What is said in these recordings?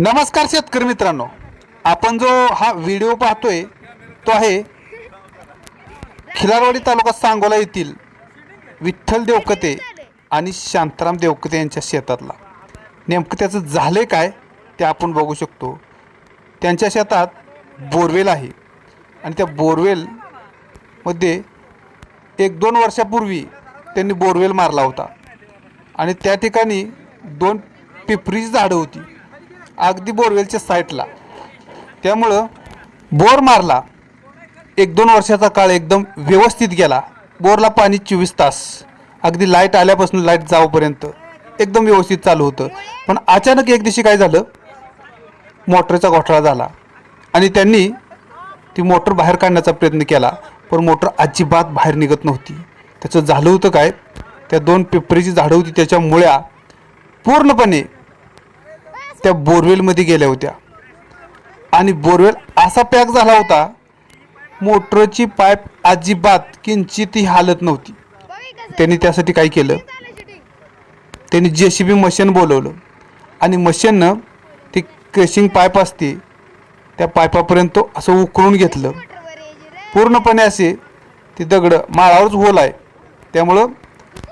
नमस्कार शेतकरी मित्रांनो. आपण जो हा व्हिडिओ पाहतोय तो आहे खिलारवाडी तालुका सांगोला येथील विठ्ठल देवकते आणि शांताराम देवकते यांच्या शेतातला. नेमकं त्याचं झालं काय ते आपण बघू शकतो. त्यांच्या शेतात बोरवेल आहे. आणि त्या बोरवेलमध्ये एक दोन वर्षापूर्वी त्यांनी बोरवेल मारला होता. आणि त्या ठिकाणी दोन पिपरीची झाडं होती. अगदी बोरवेलच्या साईटला. त्यामुळं बोर मारला. एक दोन वर्षाचा काळ एकदम व्यवस्थित गेला. बोरला पाणी चोवीस तास. अगदी लाइट आल्यापासून लाइट जाऊपर्यंत एकदम व्यवस्थित चालू होतं. पण अचानक एक दिवशी काय झालं? मोटरचा घोटाळा झाला. आणि त्यांनी ती मोटर बाहेर काढण्याचा प्रयत्न केला. पण मोटर अजिबात बाहेर निघत नव्हती. त्याचं झालं होतं काय? त्या दोन पिपरीची झाडं होती त्याच्या मुळ्या पूर्णपणे त्या बोरवेलमध्ये गेल्या होत्या. आणि बोरवेल असा पॅक झाला होता मोटरची पाईप अजिबात किंचितही हालत नव्हती. त्यांनी त्यासाठी काय केलं? त्यांनी जे सी बी मशीन बोलवलं. आणि मशीननं ती क्रेशिंग पाईप असते त्या पायपापर्यंत असं उकळून घेतलं. पूर्णपणे असे ती दगडं माळावरच होल आहे. त्यामुळं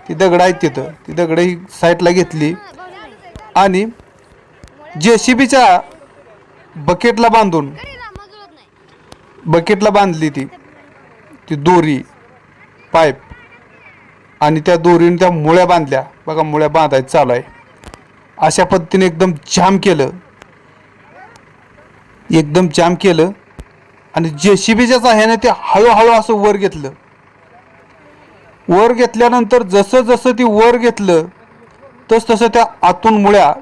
ती दगडं आहेत तिथं. ती दगडं ही साईडला घेतली. आणि जे सी बीच्या बकेटला बांधून बकेटला बांधली ती. ती दोरी पाईप आणि त्या दोरीने त्या मुळ्या बांधल्या. बघा मुळ्या बांधायचं चालू आहे. अशा पद्धतीने एकदम जाम केलं. एकदम जाम केलं. आणि जे सी बीच्या सहाय्याने ते हळूहळू असं वर घेतलं. वर घेतल्यानंतर जसं जसं ती वर घेतलं तस तसं त्या आतून मुळ्या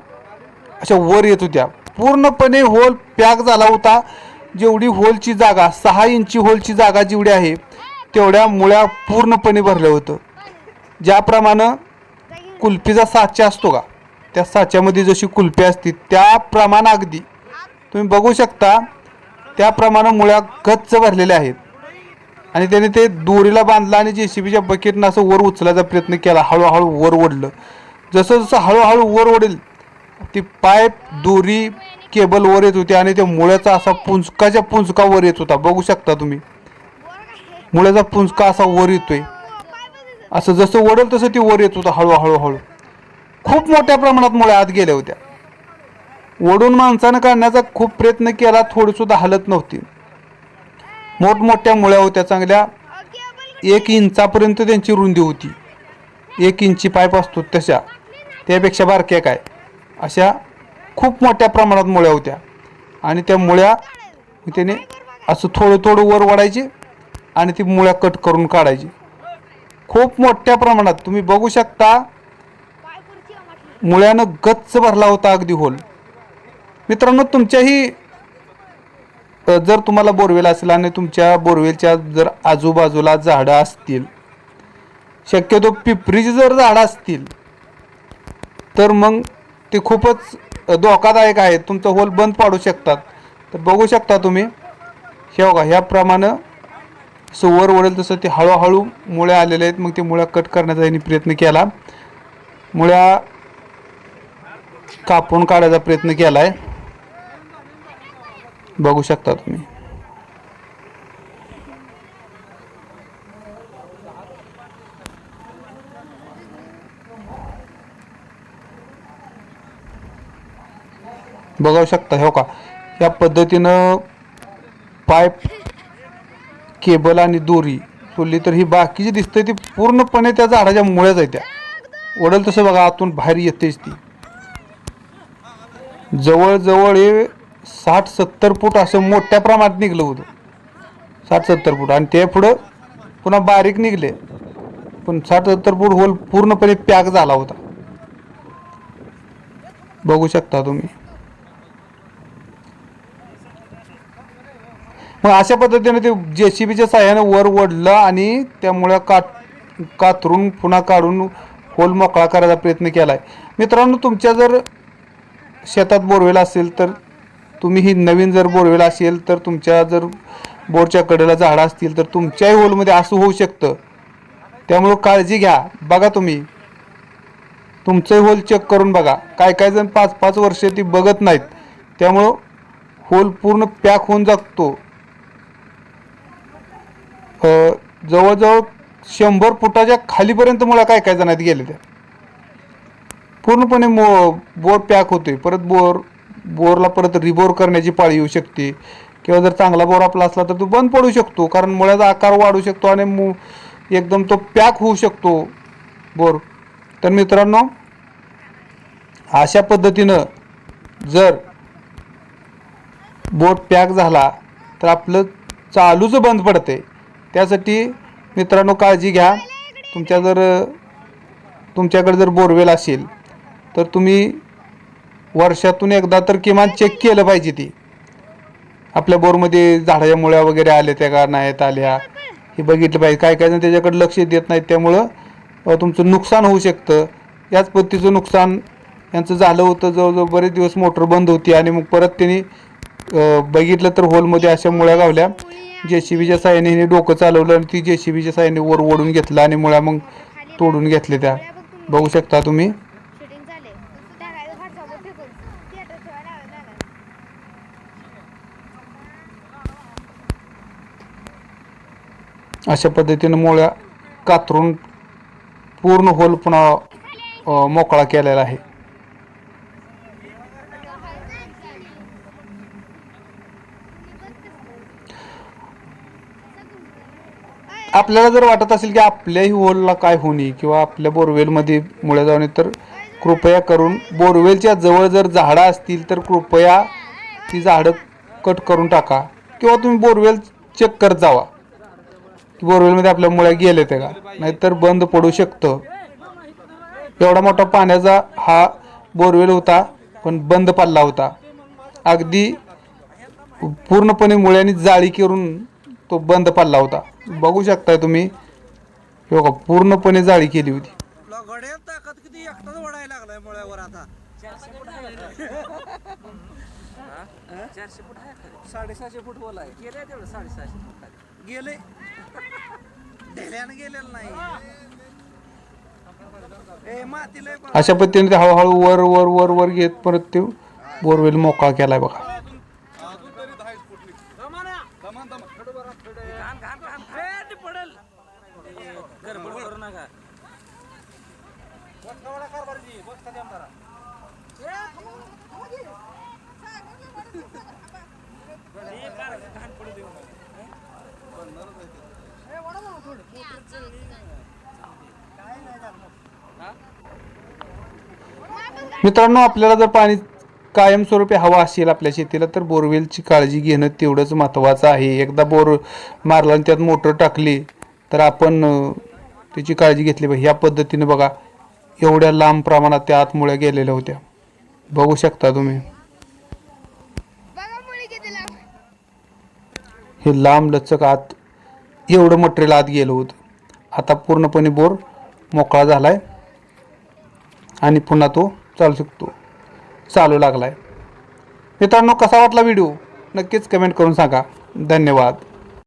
अशा वर येत होत्या. पूर्णपणे होल पॅक झाला होता. जेवढी होलची जागा सहा इंची होलची जागा जेवढी आहे तेवढ्या मुळ्या पूर्णपणे भरलं होतं. ज्याप्रमाणे कुल्फीचा साचा असतो का? त्या साच्यामध्ये जशी कुल्फी असते त्याप्रमाणे अगदी. तुम्ही बघू शकता त्याप्रमाणे मुळ्या गच्च भरलेल्या आहेत. आणि त्याने ते दोरीला बांधलं आणि जे सी बीच्या बकेटनं असं वर उचलायचा प्रयत्न केला. हळूहळू वर ओढलं. जसं जसं हळूहळू वर ओढेल ती पाईप दोरी केबल वर येत होती आणि त्या मुळ्याचा असा पुंजकाच्या पुंजकावर येत होता. बघू शकता तुम्ही. मुळ्याचा पुंजका असा वर येतोय. असं जसं ओढेल तसं ती वर येत होता हळूहळू हळू खूप मोठ्या प्रमाणात मुळ्या आत गेल्या होत्या. ओढून माणसानं काढण्याचा खूप प्रयत्न केला थोडीसुद्धा हलत नव्हती. मोठमोठ्या मुळ्या होत्या चांगल्या. एक इंचापर्यंत त्यांची रुंदी होती. एक इंची पाईप असतो तशा. त्यापेक्षा बारक्या काय? अशा खूप मोठ्या प्रमाणात मुळ्या होत्या. आणि त्या मुळ्या त्याने असं थोडं थोडं वर वाढायचे आणि ती मुळ्या कट करून काढायची. खूप मोठ्या प्रमाणात तुम्ही बघू शकता मुळ्यानं गच्च भरला होता अगदी होल. मित्रांनो तुमच्याही जर तुम्हाला बोरवेल असेल आणि तुमच्या बोरवेलच्या जर आजूबाजूला झाडं असतील शक्यतो पिपरीची जर झाडं असतील तर मग ते खूपच धोकादायक आहेत तुमचं होल बंद पाडू शकतात. तर बघू शकता तुम्ही हे बघा ह्याप्रमाणे असं वर ओढेल तसं ते हळूहळू मुळ्या आलेल्या आहेत. मग ते मुळ्या कट करण्याचा यांनी प्रयत्न केला. मुळ्या कापून काढायचा प्रयत्न केला आहे बघू शकता तुम्ही. बघू शकता हो का? या पद्धतीनं पाईप केबल आणि दोरी सोडली तर ही बाकीची दिसते ती पूर्णपणे त्या झाडाच्या मुळ्याच आहे त्या. ओढल तसं बघा आतून बाहेर येतेच ती. जवळजवळ हे साठ सत्तर फूट असं मोठ्या प्रमाणात निघलं होतं. साठ सत्तर फूट. आणि ते पुढं पुन्हा बारीक निघले. पण साठ सत्तर फूट होल पूर्णपणे पॅक झाला होता. बघू शकता तुम्ही. मग अशा पद्धतीने ते जे सी बीच्या साह्यानं वर ओढलं आणि त्यामुळे कात कातरून पुन्हा काढून होल मोकळा करायचा प्रयत्न केला आहे मित्रांनो तुमच्या जर शेतात बोरवेल असेल तर तुम्ही ही नवीन जर बोरवेल असेल तर तुमच्या जर बोरच्या कडेला झाडं असतील तर तुमच्याही होलमध्ये असं होऊ शकतं. त्यामुळं काळजी घ्या. बघा तुम्ही. तुमचं होल चेक करून बघा. काय काय जण पाच पाच वर्ष ती बघत नाहीत. त्यामुळं होल पूर्ण पॅक होऊन जातो. जवळजवळ शंभर फुटाच्या खालीपर्यंत मुळा काय काय जणात गेले त्या. पूर्णपणे मो बोर पॅक होते परत बोर बोरला परत रिबोर करण्याची पाळी येऊ शकते. किंवा जर चांगला बोर आपला असला तर तो बंद पडू शकतो. कारण मुळ्याचा आकार वाढू शकतो आणि मु एकदम तो पॅक होऊ शकतो बोर. तर मित्रांनो अशा पद्धतीनं जर बोट पॅक झाला तर आपलं चालूच बंद पडते त्यासाठी मित्रांनो काळजी घ्या. तुमच्या जर तुमच्याकडे जर बोरवेल असेल तर तुम्ही वर्षातून एकदा तर किमान चेक केलं पाहिजे ती. आपल्या बोरमध्ये झाडाच्या मुळ्या वगैरे आल्या त्या का नाहीत आल्या हे बघितलं पाहिजे. काय काय जण त्याच्याकडे लक्ष देत नाहीत त्यामुळं तुमचं नुकसान होऊ शकतं. याच पद्धतीचं नुकसान यांचं झालं होतं जवळजवळ बरेच दिवस मोटर बंद होती आणि मग परत त्यांनी बघितलं तर होलमध्ये अशा मुळ्या गावल्या. जे सी बीच्या साहाय्याने हिने डोकं चालवलं आणि ती जे सी बीच्या साह्याने वर ओढून घेतलं आणि मुळ्या मग तोडून घेतल्या त्या. बघू शकता तुम्ही. अशा पद्धतीनं मुळ्या कातरून पूर्ण होल पुन्हा मोकळा केलेला आहे. आपल्याला जर वाटत असेल की आपल्याही होलला काय होणे किंवा आपल्या बोरवेलमध्ये मुळ्या जाऊन तर कृपया करून बोरवेलच्या जवळ जर झाडं असतील तर कृपया ती झाडं कट करून टाका. किंवा तुम्ही बोरवेल चेक करत जावा. की बोरवेलमध्ये आपल्या मुळ्या गेले ते का? नाहीतर बंद पडू शकतं. एवढा मोठा पाण्याचा हा बोरवेल होता पण बंद पडला होता. अगदी पूर्णपणे मुळ्यांनी जाळी करून तो बंद पडला होता. बघू शकताय तुम्ही हे बघा पूर्णपणे जाळी केली होती. साडेसहाशे फूट बोला गेले तेवढं साडेसहाशे फूट खाली. गेले. ढेल्यानं गेलेलं नाही. ए माती लय पा- अशा पद्धतीने ते हळूहळू वर वर वर वर घेत परत ते बोरवेल मोकळा केलाय बघा घाण घाण घाण ए, ते पडल ए, गडबड करू नका घाण पडू देऊ. मित्रांनो आपल्याला जर पाणी कायमस्वरूपी हवा असेल आपल्या शेतीला तर बोरवेलची काळजी घेणं तेवढंच महत्त्वाचं आहे. एकदा बोर मारला आणि त्यात मोटर टाकली तर आपण त्याची काळजी घेतली पाहिजे. ह्या पद्धतीने बघा एवढ्या लांब प्रमाणात त्या आतमुळे गेलेल्या होत्या. बघू शकता तुम्ही. हे लांब लचक आत एवढं मटेरियल आत गेलं होतं. आता पूर्णपणे बोर मोकळा झालाय. आणि पुन्हा तो चालू शकतो. चालू लागलाय. मित्रांनो कसा वाटला व्हिडिओ? नक्कीच कमेंट करून सांगा. धन्यवाद.